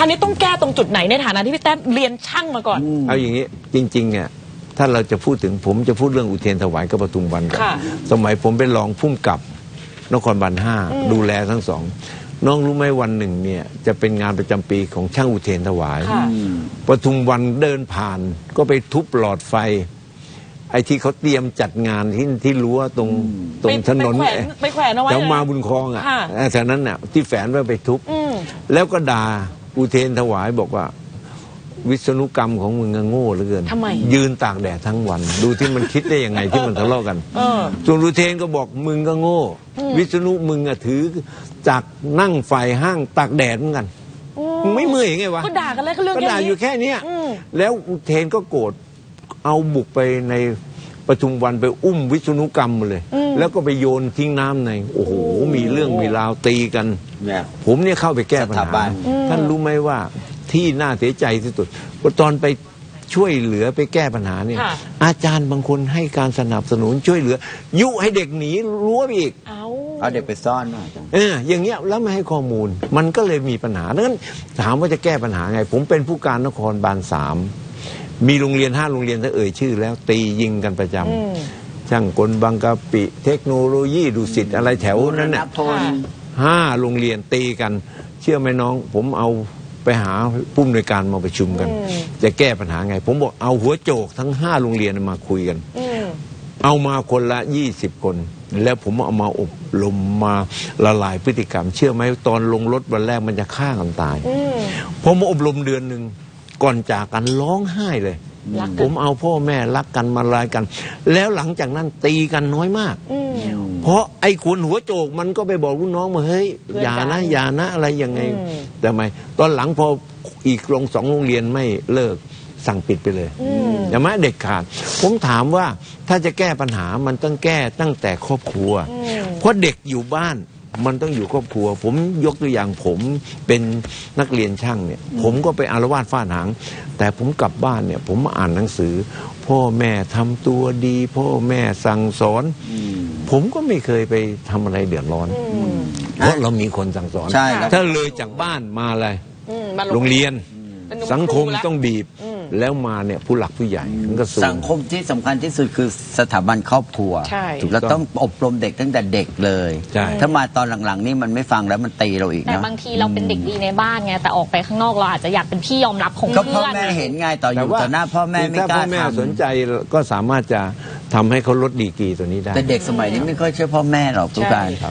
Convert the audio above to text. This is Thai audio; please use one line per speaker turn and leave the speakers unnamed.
ราวนี้ต้องแก้ตรงจุดไหนในฐานะที่พี่แต้มเรียนช่างมาก่อน
เอาอย่างนี้จริงๆเนี่ยถ้าเราจะพูดถึงผมจะพูดเรื่องอุเทรนถวายกับปทุมวันก่อน
ค่ะ
สมัยผมเป็นรองพุ่มกับนครบาลห้าดูแลทั้งสองน้องรู้ไหมวันหนึ่งเนี่ยจะเป็นงานประจำปีของช่างอุเทรนถวาย
ค่ะ
ปทุมวันเดินผ่านก็ไปทุบหลอดไฟ ไอ้ที่เขาเตรียมจัดงานที่ที่รั้วตรงตรงถนน
ไปแขวนไปแขวนเอาไว้
แถว
เลย
มาบุญคลองอะ
ค่ะ
เออแถวนั้นน่ะที่แฝนไว้ไปทุบ
อืม
แล้วก็ด่า อุเทนถวายบอกว่า วิษณุกรรมของมึงอะโง่เหลือเกิน
ทำไม
ยืนตากแดดทั้งวัน ดูที่มันคิดได้ยังไงที่มันทะเลาะกัน
เออ
ส่วนอุเทนก็บอกมึงก็โง่วิษณุมึงอะถือจากนั่งไฟห้างตากแดดเหมือนกันมึงไม่เมื่อยไงวะ
ก็ด่ากันแล้วก็เรื่อง
ก็
แค่
ด่า
นี้
อยู่แค่เนี้ย
อืม
แล้วอุเทนก็โกรธเอาบุกไปใน ประชุมวันไปอุ้มวิษณุกรรมมาเลย แล้วก็ไปโยนทิ้งน้ำใน โอ้โห มีเรื่องมีราวตีกัน
เนี่ย
ผมเนี่ยเข้าไปแก้ปัญ
สถา
หา
บัน
ท่านรู้ไหมว่าที่น่าเสียใจที่สุดว่าตอนไปช่วยเหลือไปแก้ปัญหาเนี่ย
ค่ะ
อาจารย์บางคนให้การสนับสนุนช่วยเหลือ ยุให้เด็กหนีรั้วไปอีก
เอา
เอาเด็กไปซ่อนหน่อยจัง
เอออย่างเงี้ยแล้วไม่ให้ข้อมูล มันก็เลยมีปัญหาดังนั้นถามว่าจะแก้ปัญหาไง ผมเป็นผู้การนครบาลสาม มีโรงเรียนห้าโรงเรียนถ้าเอ่ยชื่อ แล้วตียิงกันประจำ
อืม
ช่างกลบางกะปิ เทคโนโลยีดุสิตอะไรแถวนั้นน่ะ
พล
ค่ะ
ห้าโรงเรียนตีกัน เชื่อไหมน้อง ผมเอาไปหาผู้อำนวยการมาประชุมกัน
อืม
จะแก้ปัญหาไง ผมบอกเอาหัวโจกทั้งห้าโรงเรียนมาคุยกัน
อืม
เอามาคนละยี่สิบคน แล้วผมเอามาอบรมมาละลายพฤติกรรม เชื่อไหมตอนลงรถวันแรกมันจะฆ่ากันตาย
อืม
พอมาอบรมเดือนหนึ่ง ก่อนจากกันร้องไห้เลย
รัก
ผ
กัน
มเอาพ่อแม่รักกันมาลายกัน แล้วหลังจากนั้นตีกันน้อยมาก
อืม
เพราะไอ้คนหัวโจกมันก็ไปบอกลูกน้องมาเฮ้ย
เพื่อน
อย่า
กั
นะ
น
อย่านะอะไรยังไง
อืม
แต่ไม่ตอนหลังพออีกโรงสองโรงเรียนไม่เลิกสั่งปิดไปเลย
อืม
อย่ามาเด็กขาด ผมถามว่าถ้าจะแก้ปัญหามันต้องแก้ตั้งแต่ครอบครัว
อืม
เพราะเด็กอยู่บ้าน มันต้องอยู่ครอบครัว ผมยกตัวอย่างผมเป็นนักเรียนช่างเนี่ย ผมก็ไปอารวาสฟาดหาง แต่ผมกลับบ้านเนี่ย ผมมาอ่านหนังสือ พ่อแม่ทำตัวดี พ่อแม่สั่งสอน ผมก็ไม่เคยไปทำอะไรเดือดร้อน
อืม
เพราะเรามีคนสั่งสอน
ใช่แล้ว
ถ้าเลยจากบ้านมาอะไร
อืมมา
โรงเรียน
เป็นหนุ่
สังคม
รูแล้ว
ต้องบีบ
อืม
แล้วมาเนี่ยผู้หลักผู้ใหญ่มันก็สู
สังคมที่สำคัญที่สุดคือสถาบันครอบครัว
ใช่
ถูกแล้วต้องอบรมเด็กตั้งแต่เด็กเลย
ใช่
ถ้ามาตอนหลังๆ นี่มันไม่ฟังแล้วมันตีเราอีก
แต่
นะ
บางทีเราเป็นเด็กดีในบ้านไงแต่ออกไปข้างนอกเราอาจจะอยากเป็นที่ยอมรับของ
ก็พ่
เพื่
อ
อน
แม่เห็นไงต่ออยู่ต่อหน้าพ่อแม่ไม่
ถ้าก
ล้า
พ่อแม่
ท
สนใจก็สามารถจะทำให้เขาลดดีกรีตัวนี้ได้ำ
แต่เด็กสมัยนี้ไม่ค่อยเชื่อพ่อแม่หรอกทุกการ
ใช่